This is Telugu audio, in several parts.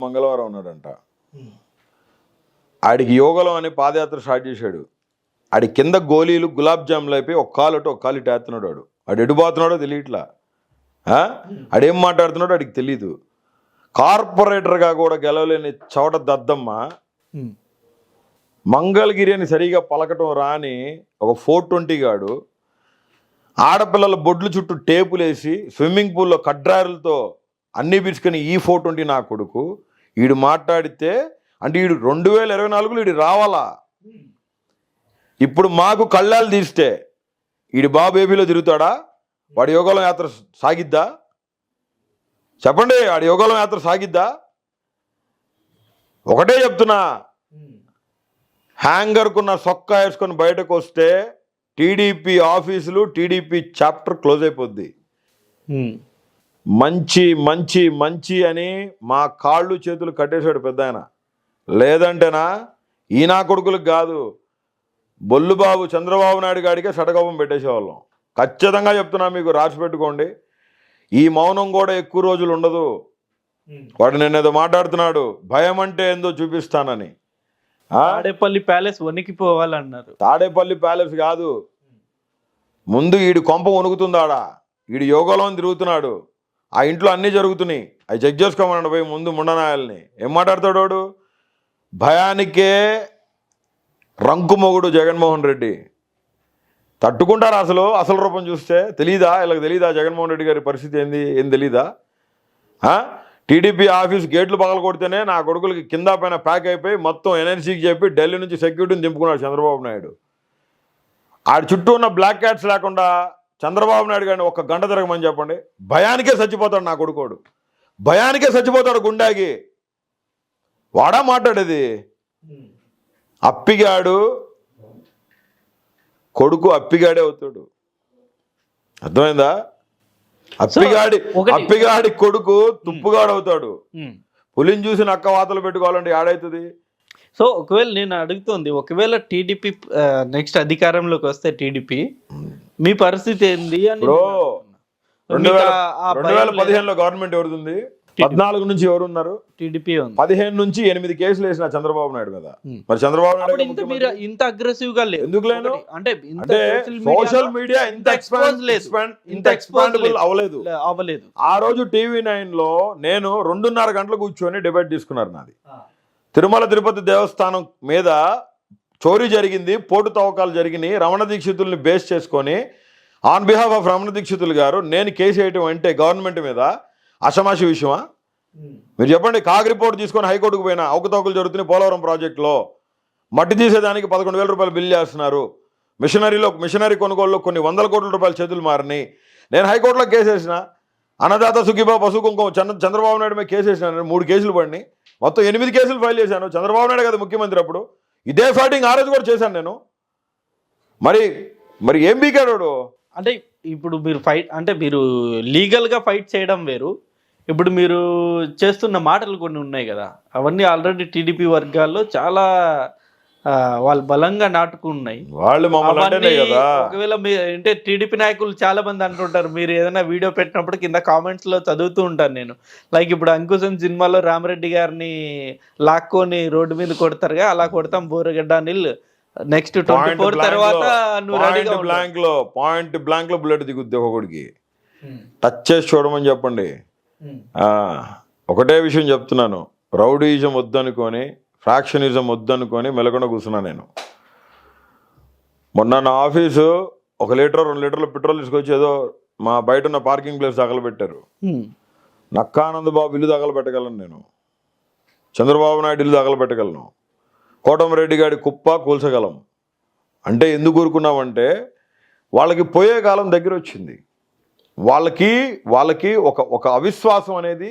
మంగళవారం ఉన్నాడంట. ఆడికి యోగలం అని పాదయాత్ర స్టార్ట్ చేశాడు. ఆడి కింద గోళీలు గులాబ్ జాములు అయిపోయి ఒక కాలు ఒక కాలు ఇటు వేస్తున్నాడు వాడు. ఆడు ఎడుపోతున్నాడో తెలియట్లా? ఆడేం మాట్లాడుతున్నాడో ఆడికి తెలీదు. కార్పొరేటర్గా కూడా గెలవలేని చోట దద్దమ్మ మంగళగిరి అని సరిగా పలకటం రాని ఒక ఫోర్ ట్వంటీ గాడు ఆడపిల్లల బొడ్లు చుట్టూ టేపులేసి స్విమ్మింగ్ పూల్లో కడ్రారులతో అన్నీ పిలుచుకొని ఈ ఫోర్ ట్వంటీ నా కొడుకు. వీడు మాట్లాడితే అంటే వీడు రెండు వేల ఇరవై నాలుగులో వీడు రావాలా? ఇప్పుడు మాకు కళ్ళాలు తీస్తే వీడి బాబు ఏపీలో తిరుగుతాడా? వాడి యోగాలం యాత్ర సాగిద్దా? చెప్పండి వాడి యోగాలం యాత్ర సాగిద్దా? ఒకటే చెప్తున్నా. హ్యాంగర్కున్న సొక్క వేసుకొని బయటకు వస్తే టీడీపీ ఆఫీసులు టీడీపీ చాప్టర్ క్లోజ్ అయిపోద్ది. మంచి మంచి మంచి అని మా కాళ్ళు చేతులు కట్టేశాడు పెద్ద ఆయన. లేదంటేనా ఈ నా కొడుకులకు కాదు బొల్లుబాబు చంద్రబాబు నాయుడు గాడికే షటకోపం పెట్టేసేవాళ్ళం. ఖచ్చితంగా చెప్తున్నా మీకు రాసి పెట్టుకోండి. ఈ మౌనం కూడా ఎక్కువ రోజులు ఉండదు. వాడు నిన్నేదో మాట్లాడుతున్నాడు భయం అంటే ఏందో చూపిస్తానని? తాడేపల్లి ప్యాలెస్ వణికిపోవాలన్నారు. తాడేపల్లి ప్యాలెస్ కాదు. ముందు ఈడు కొంప వణుకుతుందాడా? ఈడు యోగంలో తిరుగుతున్నాడు. ఆ ఇంట్లో అన్నీ జరుగుతున్నాయి. అవి చెక్ చేసుకోమన్నాడు పోయి ముందు ముండనాయాలని. ఏం మాట్లాడతాడు వాడు? భయానికే రంకు మొగుడు జగన్మోహన్ రెడ్డి. తట్టుకుంటారా అసలు? అసలు రూపం చూస్తే తెలీదా? వీళ్ళకి తెలీదా జగన్మోహన్ రెడ్డి గారి పరిస్థితి ఏంది? ఏం తెలీదా? టీడీపీ ఆఫీస్ గేట్లు పగల కొడితేనే నా కొడుకులకి కింద పైన ప్యాక్ అయిపోయి మొత్తం ఎన్ఎన్సీకి చెప్పి ఢిల్లీ నుంచి సెక్యూరిటీని దింపుకున్నాడు చంద్రబాబు నాయుడు. ఆడి చుట్టూ ఉన్న బ్లాక్ క్యాట్స్ లేకుండా చంద్రబాబు నాయుడు గారిని ఒక గంట తిరగమని చెప్పండి. భయానికే చచ్చిపోతాడు నా కొడుకోడు. భయానికే చచ్చిపోతాడు గుండాగి వాడా మాట్లాడేది? అప్పిగాడు. కొడుకు అప్పిగాడే అవుతాడు. అర్థమైందా? అప్పిగాడి అప్పిగాడి కొడుకు తుప్పుగాడు అవుతాడు. పులిని చూసి నక్క వాతలు పెట్టుకోవాలంటే ఏడవుతుంది సో ఒకవేళ నేను అడుగుతోంది ఒకవేళ టీడీపీ నెక్స్ట్ అధికారంలోకి వస్తే టీడీపీ మీ పరిస్థితి ఏంది అని రెండు వేల లేదా? పదిహేనులో గవర్నమెంట్ ఎవరుంది పద్నాలుగు నుంచి ఎవరున్నారు? టీడీపీ ఉంది. పదిహేను నుంచి ఎనిమిది కేసులు వేసిన చంద్రబాబు నాయుడు కదా. మరి చంద్రబాబు నాయుడు ఇంత అగ్రెసివ్గా లేదు ఎందుకు లేను? ఒకటి, అంటే ఇంత అంటే సోషల్ మీడియా ఇంత ఎక్స్పాండ్ లేదు. ఇంత ఎక్స్పాండబుల్ లేదు. అవ్వలేదు. అవ్వలేదు. ఆ రోజు టీవీ నైన్లో నేను రెండున్నర గంటలు కూర్చొని డిబేట్ తీసుకున్నారు నాది. తిరుమల తిరుపతి దేవస్థానం మీద చోరీ జరిగింది పోటు తవ్వకాలు జరిగినాయి. రమణ దీక్షితుల్ని బేస్ చేసుకొని on behalf of Ramana Dikshitulu గారు నేను కేసు వేయటం అంటే గవర్నమెంట్ మీద అసమాషి విషయమా? మీరు చెప్పండి కాగ్ రిపోర్ట్ తీసుకొని హైకోర్టుకు పోయినా అవకతవకలు జరుగుతున్నాయి పోలవరం ప్రాజెక్టులో. మట్టి తీసేదానికి పదకొండు వేల రూపాయలు బిల్ చేస్తున్నారు. మిషనరీలో మిషనరీ కొనుగోలులో కొన్ని వందల కోట్ల రూపాయల చేతులు మారినాయి. నేను హైకోర్టులో కేసు వేసిన అన్నదాత సుఖీబా పశు కుంకుమ చంద్ర చంద్రబాబు నాయుడు మీద కేసు వేసినాను మూడు కేసులు పడినాయి. మొత్తం ఎనిమిది కేసులు ఫైల్ చేశాను. చంద్రబాబు నాయుడు కదా ముఖ్యమంత్రి అప్పుడు. ఇదే ఫైటింగ్ ఆ రోజు కూడా చేశాను నేను. మరి మరి ఏం బీకాడు అంటే ఇప్పుడు మీరు ఫైట్ అంటే మీరు లీగల్గా ఫైట్ చేయడం వేరు. ఇప్పుడు మీరు చేస్తున్న మాటలు కొన్ని ఉన్నాయి కదా. అవన్నీ ఆల్రెడీ టీడీపీ వర్గాల్లో చాలా వాళ్ళు బలంగా నాటుకున్నాయి. వాళ్ళు మమ్మల్ని కదా. ఒకవేళ అంటే టీడీపీ నాయకులు చాలా మంది అంటుంటారు మీరు ఏదైనా వీడియో పెట్టినప్పుడు కింద కామెంట్స్లో చదువుతూ ఉంటాను నేను. లైక్ ఇప్పుడు అంకుశం సినిమాలో రామరెడ్డి గారిని లాక్కొని రోడ్డు మీద కొడతారుగా అలా కొడతాం Boragadda nil next twenty four blank తర్వాత లో- నువ్వు. బ్లాంక్లో పాయింట్ బ్లాంక్లో బుల్లెట్ దిగుద్ది ఒకడికి టచ్ చేసి చూడమని చెప్పండి. ఆ, ఒకటే విషయం చెప్తున్నాను. రౌడీయిజం వద్దనుకొని ఫ్రాక్షనిజం వద్దనుకొని మెలకుండా కూర్చున్నా నేను. మొన్న నా ఆఫీసు ఒక లీటర్ రెండు లీటర్లు పెట్రోల్ తీసుకొచ్చి ఏదో మా బయట ఉన్న పార్కింగ్ ప్లేస్ తగలబెట్టారు. నక్కానంద బాబు ఇల్లు తగలబెట్టగలను నేను. చంద్రబాబు నాయుడు ఇల్లు తగలబెట్టగలను. కోటమిరెడ్డి గారి కుప్ప కూల్చగలం. అంటే ఎందుకు ఊరుకున్నామంటే వాళ్ళకి పోయే కాలం దగ్గర వచ్చింది వాళ్ళకి వాళ్ళకి ఒక ఒక అవిశ్వాసం అనేది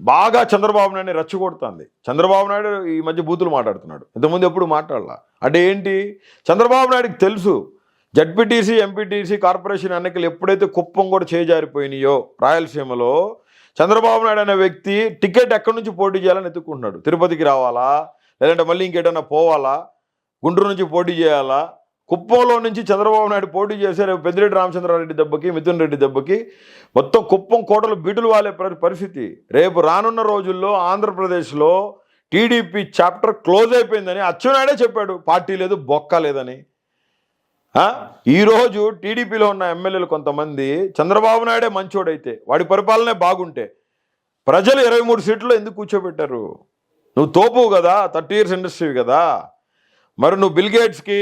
బాగా చంద్రబాబు నాయుడు రెచ్చగొడుతుంది. చంద్రబాబు నాయుడు ఈ మధ్య బూతులు మాట్లాడుతున్నాడు. ఇంతకుముందు ఎప్పుడు మాట్లాడాల? అంటే ఏంటి? చంద్రబాబు నాయుడికి తెలుసు. జడ్పీటీసీ ఎంపీటీసీ కార్పొరేషన్ ఎన్నికలు ఎప్పుడైతే కుప్పం కూడా చేజారిపోయినాయో రాయలసీమలో చంద్రబాబు నాయుడు అనే వ్యక్తి టికెట్ ఎక్కడి నుంచి పోటీ చేయాలని ఎత్తుకుంటున్నాడు తిరుపతికి రావాలా? లేదంటే మళ్ళీ ఇంకేటన్నా పోవాలా? గుంటూరు నుంచి పోటీ చేయాలా? కుప్పంలో నుంచి చంద్రబాబు నాయుడు పోటీ చేసే రేపు పెద్దిరెడ్డి రామచంద్రారెడ్డి దెబ్బకి మిథున్ రెడ్డి దెబ్బకి మొత్తం కుప్పం కోటలు బీటులు వాలే పరిస్థితి. రేపు రానున్న రోజుల్లో ఆంధ్రప్రదేశ్లో టీడీపీ చాప్టర్ క్లోజ్ అయిపోయిందని అచ్చెన్నాయుడే చెప్పాడు. పార్టీ లేదు బొక్క లేదని. ఈరోజు టీడీపీలో ఉన్న ఎమ్మెల్యేలు కొంతమంది చంద్రబాబు నాయుడే మంచోడైతే వాడి పరిపాలనే బాగుంటే ప్రజలు ఇరవై మూడు సీట్లు ఎందుకు కూర్చోబెట్టారు? నువ్వు తోపు కదా థర్టీ ఇయర్స్ ఇండస్ట్రీ కదా. మరి నువ్వు బిల్ గేట్స్కి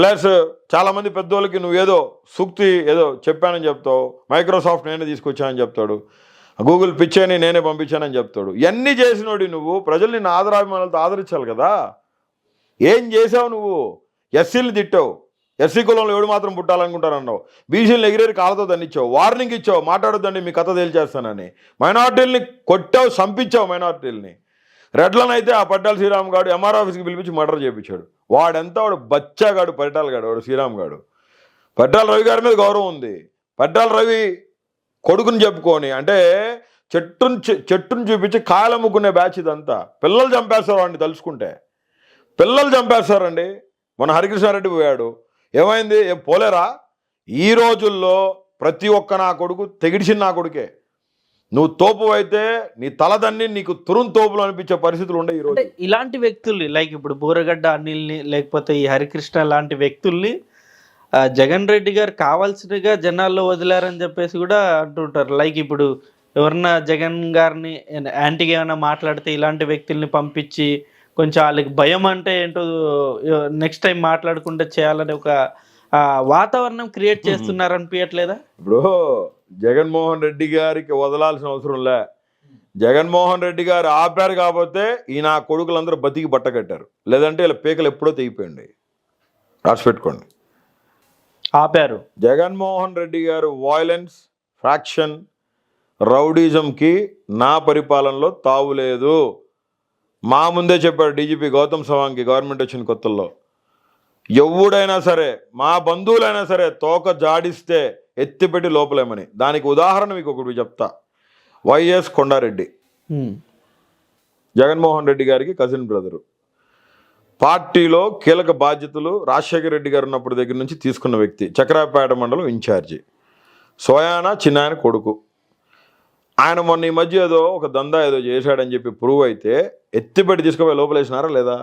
ప్లస్ చాలామంది పెద్దోళ్ళకి నువ్వు ఏదో సూక్తి ఏదో చెప్పానని చెప్తావు మైక్రోసాఫ్ట్ నేనే తీసుకొచ్చానని చెప్తాడు గూగుల్ పిచ్చేని నేనే పంపించానని చెప్తాడు. ఇవన్నీ చేసినోడి నువ్వు? ప్రజలు నిన్ను ఆదరాభిమానాలతో ఆదరించాలి కదా. ఏం చేసావు నువ్వు? ఎస్సీలు తిట్టావు. ఎస్సీ కులంలో ఎవడు మాత్రం పుట్టాలనుకుంటారన్నావు. బీసీలను ఎగిరేరు కాళ్ళతో దండిచ్చావు వార్నింగ్ ఇచ్చావు. మాట్లాడొద్దండి మీ కథ తేల్చేస్తానని. మైనార్టీల్ని కొట్టావు చంపించావు మైనార్టీల్ని. రెడ్లను అయితే ఆ పడ్డాల శ్రీరామ్ గారు ఎంఆర్ ఆఫీస్కి పిలిపించి మర్డర్ చేయించాడు. వాడంతా వాడు బచ్చాగాడు పరిటాల గాడు వాడు శ్రీరామ్ గాడు పట్టాల రవి గారి మీద గౌరవం ఉంది. పట్టాల రవి కొడుకుని చెప్పుకొని అంటే చెట్టును చెట్టును చూపించి కాయలమ్ముకునే బ్యాచ్ ఇదంతా. పిల్లలు చంపేస్తారు వాడిని తలుచుకుంటే. పిల్లలు చంపేస్తారండి. మన హరికృష్ణారెడ్డి పోయాడు. ఏమైంది? ఏం పోలేరా? ఈ రోజుల్లో ప్రతి ఒక్క నా కొడుకు తెగిడిచిన నా కొడుకే. నువ్వు తోపు అయితే నీ తలదన్ని నీకు తురుం తోపులు అనిపించే పరిస్థితులు ఉండే ఈరోజు అంటే ఇలాంటి వ్యక్తుల్ని లైక్ ఇప్పుడు బూరగడ్డ అనిల్ని లేకపోతే ఈ హరికృష్ణ లాంటి వ్యక్తుల్ని ఆ, జగన్ రెడ్డి గారు కావాల్సినగా జనాల్లో వదిలారని చెప్పేసి కూడా అంటుంటారు. లైక్ ఇప్పుడు ఎవరన్నా జగన్ గారిని యాంటీగా ఏమైనా మాట్లాడితే ఇలాంటి వ్యక్తుల్ని పంపించి కొంచెం వాళ్ళకి భయం అంటే ఏంటో నెక్స్ట్ టైం మాట్లాడకుండా చేయాలని ఒక వాతావరణం క్రియేట్ చేస్తున్నారు అనిపించట్లేదా ఇప్పుడు జగన్మోహన్ రెడ్డి గారికి వదలాల్సిన అవసరం లే. జగన్మోహన్ రెడ్డి గారు ఆపారు కాకపోతే ఈ నా కొడుకులందరూ బతికి బట్ట కట్టారు. లేదంటే ఇలా పీకలు ఎప్పుడో తెగిపోయింది రాసి పెట్టుకోండి ఆపారు. జగన్మోహన్ రెడ్డి గారు వాయిలెన్స్ ఫ్రాక్షన్ రౌడీజంకి నా పరిపాలనలో తావు లేదు. మా ముందే చెప్పాడు డీజీపీ గౌతమ్ సవాంగ్కి గవర్నమెంట్ వచ్చిన కొత్తల్లో. ఎవడైనా సరే మా బంధువులైనా సరే తోక జాడిస్తే ఎత్తిపెట్టి లోపలేమని. దానికి ఉదాహరణ మీకు ఒకటి చెప్తా. వైఎస్ కొండారెడ్డి. జగన్మోహన్ రెడ్డి గారికి కజిన్ బ్రదరు. పార్టీలో కీలక బాధ్యతలు రాజశేఖర రెడ్డి గారు ఉన్నప్పటి దగ్గర నుంచి తీసుకున్న వ్యక్తి చక్రాపేట మండలం ఇన్ఛార్జి. సోయానా చిన్నాయన కొడుకు. ఆయన మొన్న ఈ మధ్య ఏదో ఒక దందా ఏదో చేశాడని చెప్పి ప్రూవ్ అయితే ఎత్తిపెట్టి తీసుకుపోయి లోపలేసినారా లేదా?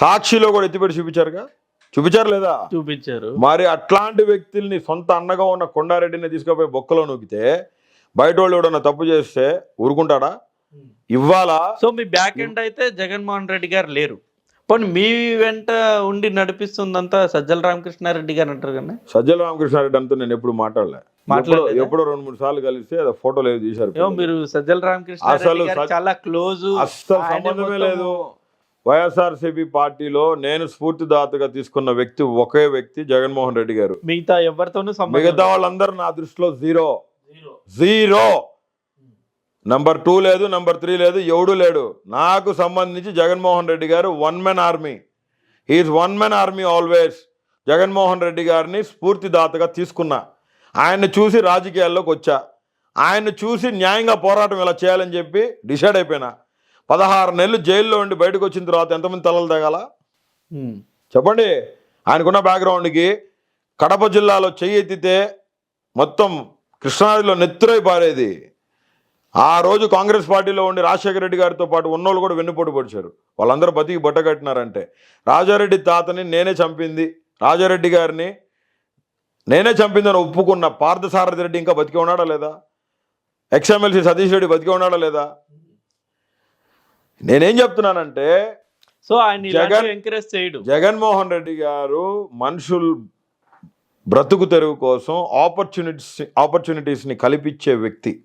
సాక్షిలో కూడా ఎత్తిపెట్టి చూపించారుగా? చూపించారు లేదా? చూపించారు. మరి అట్లాంటి వ్యక్తుల్ని సొంత అన్నగా ఉన్న కొండారెడ్డిని తీసుకుపోయి బొక్కలో నూకితే బయట వాళ్ళు ఎవడన్నా తప్పు చేస్తే ఊరుకుంటాడా? ఇవాళ సో మీ బ్యాక్ ఎండ్ అయితే జగన్మోహన్ రెడ్డి గారు లేరు. పోనీ మీ వెంట ఉండి నడిపిస్తుందంతా సజ్జల రామకృష్ణారెడ్డి గారు అంటారు కానీ సజ్జల రామకృష్ణారెడ్డి అంతా నేను ఎప్పుడు మాట్లాడలే. మాట్లాడలేదా? ఎప్పుడో- రెండు మూడు సార్లు కలిసి అదే ఫోటోలు ఏదో తీశారు మీరు సజ్జల రామకృష్ణారెడ్డి అసలు చాలా క్లోజ్. అస్సలు సంబంధమే లేదు. వైఎస్ఆర్సీపీ పార్టీలో నేను స్ఫూర్తిదాతగా తీసుకున్న వ్యక్తి ఒకే వ్యక్తి జగన్మోహన్ రెడ్డి గారు. మిగతా ఎవరితోనూ సంబంధం మిగతా వాళ్ళందరూ నా దృష్టిలో జీరో. జీరో. నంబర్ టూ లేదు నంబర్ త్రీ లేదు ఎవడు లేడు. నాకు సంబంధించి జగన్మోహన్ రెడ్డి గారు one men army. He's one men army always Jaganmohan Reddy గారిని స్ఫూర్తిదాతగా తీసుకున్నా. ఆయన్ని చూసి రాజకీయాల్లోకి వచ్చా. ఆయన్ని చూసి న్యాయంగా పోరాటం ఇలా చేయాలని చెప్పి డిసైడ్ అయిపోయినా. పదహారు నెలలు జైల్లో ఉండి బయటకు వచ్చిన తర్వాత ఎంతమంది తలలు తగాల. చెప్పండి. ఆయనకున్న బ్యాక్గ్రౌండ్కి కడప జిల్లాలో చెయ్యి ఎత్తితే మొత్తం కృష్ణానదిలో నెత్తురై పారేది. ఆ రోజు కాంగ్రెస్ పార్టీలో ఉండి రాజశేఖర రెడ్డి గారితో పాటు ఉన్నోళ్ళు కూడా వెన్నుపోటు పొడిచారు. వాళ్ళందరూ బతికి బట్టగట్టినారంటే రాజారెడ్డి తాతని నేనే చంపింది. రాజారెడ్డి గారిని నేనే చంపిందని ఒప్పుకున్న పార్థసారథి రెడ్డి ఇంకా బతికి ఉన్నాడా లేదా? ఎక్స్ఎమ్మెల్సీ సతీష్ రెడ్డి బతికి ఉన్నాడా లేదా? నేనేం చెప్తున్నానంటే సో ఆయన జగన్- ఎంకరేజ్ చేయడు. జగన్మోహన్ రెడ్డి గారు మనుషులు బ్రతుకు తెరువు కోసం ఆపర్చునిటీస్ ఆపర్చునిటీస్ని కల్పించే వ్యక్తి.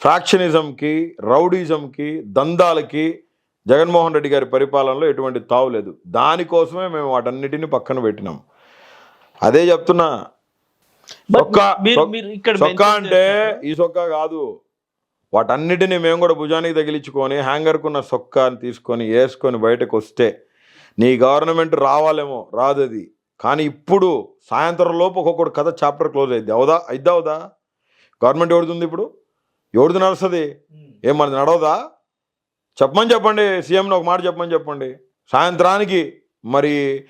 ఫ్రాక్షనిజంకి రౌడీజంకి దందాలకి జగన్మోహన్ రెడ్డి గారి పరిపాలనలో ఎటువంటి తావు లేదు. దానికోసమే మేము వాటన్నిటిని పక్కన పెట్టినాం. అదే చెప్తున్నా. సొక్కా అంటే. ఈ సొక్కా కాదు. వాటన్నిటిని మేము కూడా భుజానికి తగిలించుకొని హ్యాంగర్కున్న సొక్కాని తీసుకొని వేసుకొని బయటకు వస్తే నీ గవర్నమెంట్ రావాలేమో రాదు అది. కానీ ఇప్పుడు సాయంత్రం లోపు ఒక్కొక్కటి కథ చాప్టర్ క్లోజ్ అయింది అవుదా? అయిద్దా అవుదా? గవర్నమెంట్ ఎవడుతుంది ఇప్పుడు? ఎవరిది నడుస్తుంది? ఏం మనది నడవదా? చెప్పమని చెప్పండి సీఎంని ఒక మాట చెప్పమని చెప్పండి. సాయంత్రానికి మరి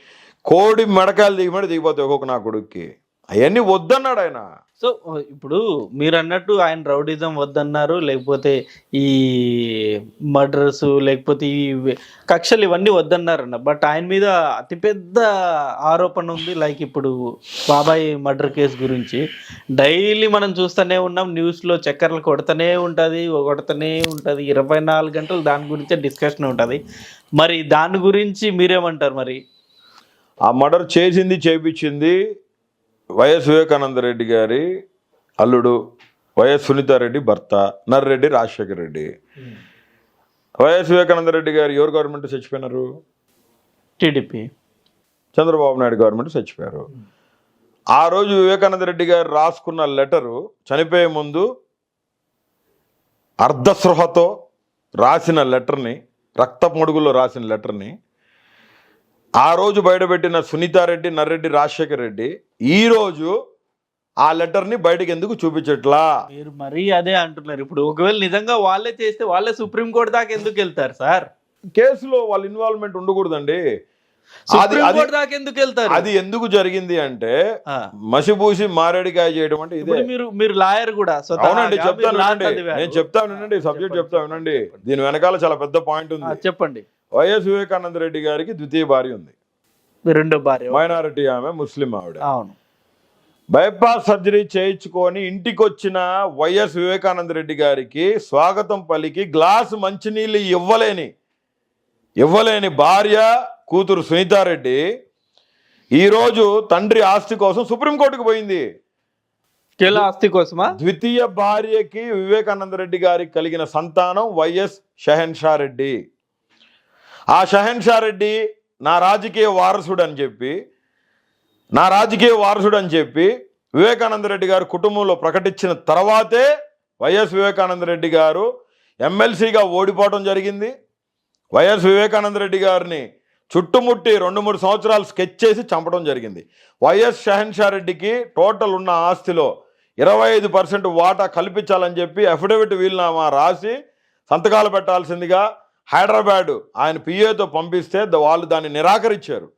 కోడి మెడకాయలు దిగిమడి దిగిపోతాయి ఒక్కొక్క నా కొడుక్కి. అవన్నీ వద్దన్నాడు ఆయన. సో ఇప్పుడు మీరు అన్నట్టు ఆయన రౌడిజం వద్దన్నారు లేకపోతే ఈ మర్డర్స్ లేకపోతే ఈ కక్షలు ఇవన్నీ వద్దన్నారన్న. బట్ ఆయన మీద అతిపెద్ద ఆరోపణ ఉంది. లైక్ ఇప్పుడు బాబాయ్ మర్డర్ కేసు గురించి. డైలీ మనం చూస్తూనే ఉన్నాం న్యూస్లో చక్కర్లు కొడుతూనే ఉంటుంది కొడుతూనే ఉంటుంది. ఇరవై నాలుగు గంటలు దాని గురించే డిస్కషన్ ఉంటుంది. మరి దాని గురించి మీరేమంటారు మరి? ఆ మర్డర్ చేసింది చేపించింది వైఎస్ వివేకానంద రెడ్డి గారి అల్లుడు వైఎస్ సునీతారెడ్డి భర్త నర్రెడ్డి రాజశేఖర్ రెడ్డి. వైఎస్ వివేకానంద రెడ్డి గారు ఎవరు గవర్నమెంట్ చచ్చిపోయినారు? టీడీపీ. చంద్రబాబు నాయుడు గవర్నమెంట్ చచ్చిపోయారు. ఆ రోజు వివేకానంద రెడ్డి గారు రాసుకున్న లెటరు చనిపోయే ముందు అర్ధస్పృహతో రాసిన లెటర్ని రక్తపు మడుగులో రాసిన లెటర్ని ఆ రోజు బయటపెట్టిన సునీతారెడ్డి నర్రెడ్డి రాజశేఖర్ రెడ్డి ఈరోజు ఆ లెటర్ని బయటకు ఎందుకు చూపించట్లా? మీరు మరీ అదే అంటున్నారు. ఇప్పుడు ఒకవేళ నిజంగా వాళ్ళే చేస్తే వాళ్ళే సుప్రీంకోర్టు దాకా ఎందుకు వెళ్తారు సార్? కేసులో వాళ్ళ ఇన్వాల్వ్మెంట్ ఉండకూడదండి. సుప్రీంకోర్టు దాకా ఎందుకు వెళ్తారు? అది ఎందుకు జరిగింది అంటే. మసిపూసి మారేడికాయ చేయడం అంటే ఇదే. మీరు మీరు లాయర్ కూడా అవునండి చెప్తాను. నేను చెప్తాను వినండి సబ్జెక్ట్ చెప్తా వినండి. దీని వెనకాల చాలా పెద్ద పాయింట్ ఉంది. చెప్పండి. వైఎస్ వివేకానంద రెడ్డి గారికి ద్వితీయ భార్య ఉంది. రెండో భార్య. మైనారిటీ ఆమె ముస్లిం ఆవిడ. అవును. బైపాస్ సర్జరీ చేయించుకొని ఇంటికి వచ్చిన వైఎస్ వివేకానంద రెడ్డి గారికి స్వాగతం పలికి గ్లాసు మంచినీళ్ళు ఇవ్వలేని ఇవ్వలేని భార్య కూతురు సునీతారెడ్డి ఈరోజు తండ్రి ఆస్తి కోసం సుప్రీంకోర్టుకు పోయింది. కేలా ఆస్తి కోసమా? ద్వితీయ భార్యకి వివేకానంద రెడ్డి గారికి కలిగిన సంతానం వైఎస్ షహన్ షా రెడ్డి ఆ షహన్షా రెడ్డి నా రాజకీయ వారసుడు అని చెప్పి నా రాజకీయ వారసుడు అని చెప్పి వివేకానంద రెడ్డి గారు కుటుంబంలో ప్రకటించిన తర్వాతే వైఎస్ వివేకానంద రెడ్డి గారు ఎమ్మెల్సీగా ఓడిపోవడం జరిగింది. వైఎస్ వివేకానంద రెడ్డి గారిని చుట్టుముట్టి రెండు మూడు సంవత్సరాలు స్కెచ్ చేసి చంపడం జరిగింది. వైఎస్ షహన్షా రెడ్డికి టోటల్ ఉన్న ఆస్తిలో ఇరవై ఐదు పర్సెంట్ వాటా కల్పించాలని చెప్పి అఫిడవిట్ వీలునామా రాసి సంతకాలు పెట్టాల్సిందిగా హైదరాబాద్ ఆయన పిఏతో పంపిస్తే వాళ్ళు దాన్ని నిరాకరించారు.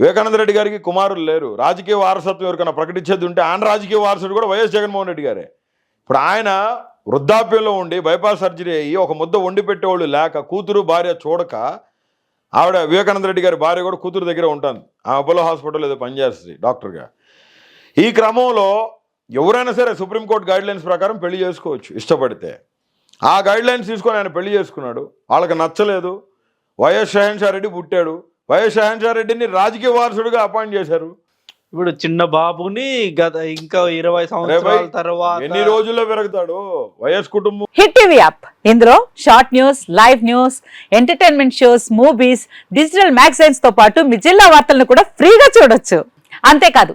వివేకానంద రెడ్డి గారికి కుమారులు లేరు. రాజకీయ వారసత్వం ఎవరికైనా ప్రకటించేది ఉంటే ఆయన రాజకీయ వారసుడు కూడా వైఎస్ జగన్మోహన్ రెడ్డి గారే. ఇప్పుడు ఆయన వృద్ధాప్యంలో ఉండి బైపాస్ సర్జరీ అయ్యి ఒక ముద్ద వండి పెట్టేవాళ్ళు లేక కూతురు భార్య చూడక ఆవిడ వివేకానంద రెడ్డి గారి భార్య కూడా కూతురు దగ్గర ఉంటుంది. ఆ అపోలో హాస్పిటల్ ఏదో పనిచేస్తుంది డాక్టర్గా. ఈ క్రమంలో ఎవరైనా సరే సుప్రీంకోర్టు గైడ్లైన్స్ ప్రకారం పెళ్ళి చేసుకోవచ్చు ఇష్టపడితే. ఆ గైడ్ లైన్స్ తీసుకొని ఆయన పెళ్ళి చేసుకున్నాడు. వాళ్ళకి నచ్చలేదు. వైఎస్ షహన్షా రెడ్డి పుట్టాడు. వైఎస్ షహన్షా రెడ్డిని రాజకీయ వారసుడిగా అపాయింట్ చేశారు. ఇప్పుడు చిన్న బాబుని గత ఇంకా ఇరవై సంవత్సరాల తర్వాత ఎన్ని రోజుల్లో పెరుగుతాడు? వైఎస్ కుటుంబం. Hit TV app. ఇందులో short news live news entertainment shows movies digital మ్యాగజైన్స్తో పాటు మీ జిల్లా వార్తలను కూడా ఫ్రీగా చూడొచ్చు. అంతేకాదు